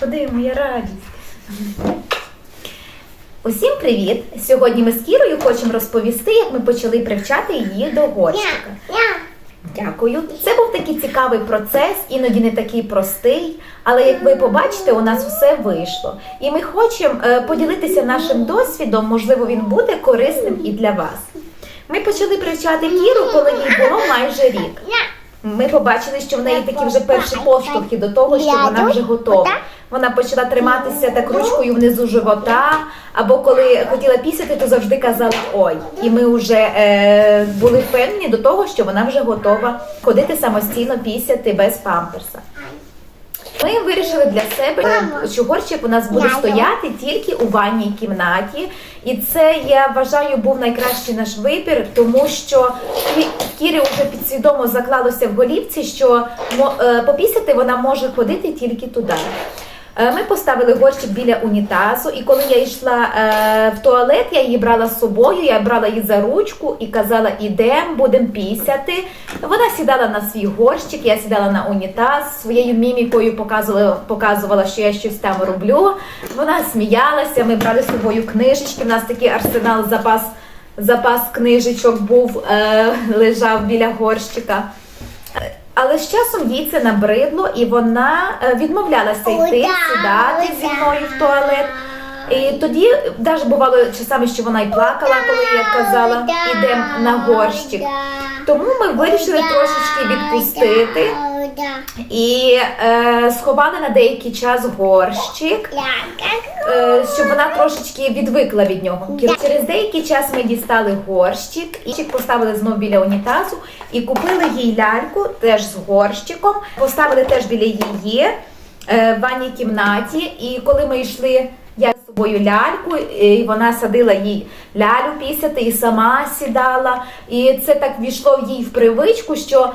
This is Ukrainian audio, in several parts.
Ходи, моя радість. Усім привіт! Сьогодні ми з Кірою хочемо розповісти, як ми почали привчати її до горщика. Дякую. Це був такий цікавий процес, іноді не такий простий, але як ви побачите, у нас все вийшло. І ми хочемо е, поділитися нашим досвідом, можливо, він буде корисним і для вас. Ми почали привчати Кіру, коли їй було майже рік. Ми побачили, що в неї такі вже перші поштовхи до того, що вона вже готова. Вона почала триматися так ручкою внизу живота, або коли хотіла пісяти, то завжди казала ой. І ми вже е, були впевнені до того, що вона вже готова ходити самостійно пісяти без памперса. Ми вирішили для себе, що горщик у нас буде стояти тільки у ванній кімнаті, і це я вважаю був найкращий наш вибір, тому що Кі- Кірі вже підсвідомо заклалося в голівці, що е, попісяти вона може ходити тільки туди. Е, Ми поставили горщик біля унітазу, і коли я йшла е, в туалет, я її брала з собою, я брала її за ручку і казала: ідем, будемо пісяти. Вона сідала на свій горщик, я сідала на унітаз, своєю мімікою показувала, показувала, що я щось там роблю. Вона сміялася, ми брали з собою книжечки. У нас такий арсенал, запас, запас книжечок був, е, лежав біля горщика. Але з часом їй це набридло, і вона е, відмовлялася йти, сідати зі мною в туалет. І тоді навіть бувало часами, що вона й плакала, коли я казала, ідемо на горщик. Тому ми вирішили трошечки відпустити і е, сховали на деякий час горщик. Е, щоб вона трошечки відвикла від нього. Через деякий час ми дістали горщик і поставили знов біля унітазу і купили їй ляльку теж з горщиком. Поставили теж біля її е, в ванній кімнаті. І коли ми йшли. Я собою ляльку, і вона садила їй лялю пісяти і сама сідала. І це так війшло в їй в привичку, що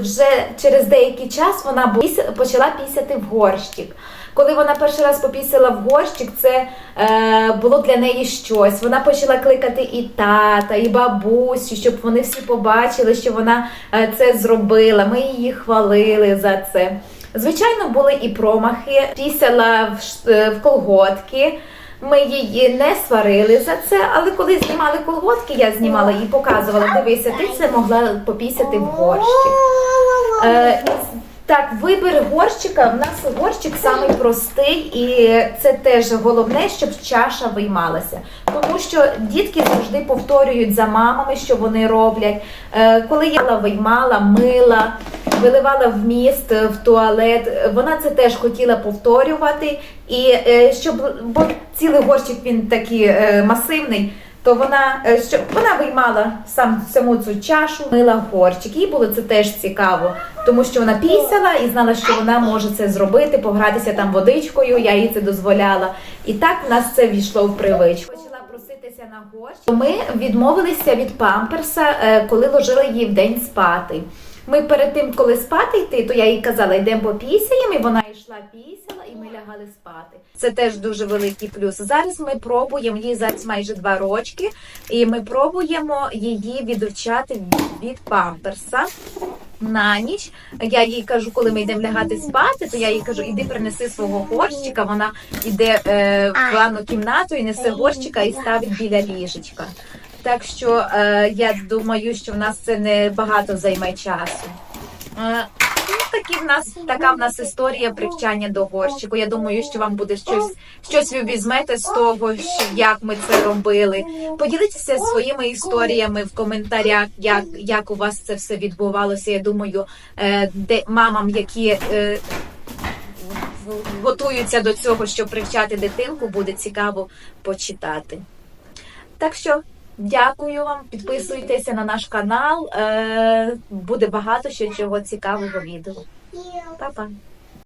вже через деякий час вона почала пісяти в горщик. Коли вона перший раз попісила в горщик, це е, було для неї щось. Вона почала кликати і тата, і бабусю, щоб вони всі побачили, що вона е, це зробила. Ми її хвалили за це. Звичайно, були і промахи. Пісяла в, е, в колготки. Ми її не сварили за це, але коли знімали колготки, я знімала і показувала, дивися, ти це могла попісяти в горщик. Е, так, вибір горщика. В нас горщик самий простий, і це теж головне, щоб чаша виймалася. Тому що дітки завжди повторюють за мамами, що вони роблять. Е, коли я виймала, мила, виливала в міст, в туалет, вона це теж хотіла повторювати. І е, щоб бо цілий горщик він такий е, масивний. То вона е, що вона виймала сам саму цю чашу, мила горчик. Їй було це теж цікаво, тому що вона пісяла і знала, що вона може це зробити, погратися там водичкою. Я їй це дозволяла. І так в нас це війшло в привичку. Почала проситися на горщик. Ми відмовилися від памперса, коли ложили її в день спати. Ми перед тим, коли спати йти, то я їй казала, йдемо попісяємо, і вона йшла пісяла, і ми лягали спати. Це теж дуже великий плюс. Зараз ми пробуємо їй зараз майже два рочки, і ми пробуємо її відучати від памперса. На ніч я їй кажу, коли ми йдемо лягати спати, то я їй кажу, іди принеси свого горщика. Вона йде е, в ванну кімнату і несе горщика і ставить біля ліжечка. Так що е, я думаю, що в нас це не багато займе часу. Е, ну, такі в нас така в нас історія привчання до горщику. Я думаю, що вам буде щось, щось ви візьмете з того, що як ми це робили. Поділіться своїми історіями в коментарях, як, як у вас це все відбувалося. Я думаю, е, де мамам, які. Е, Готуються до цього, щоб привчати дитинку, буде цікаво почитати. Так що дякую вам, підписуйтеся на наш канал. Е, буде багато ще чого цікавого відео. Па-па!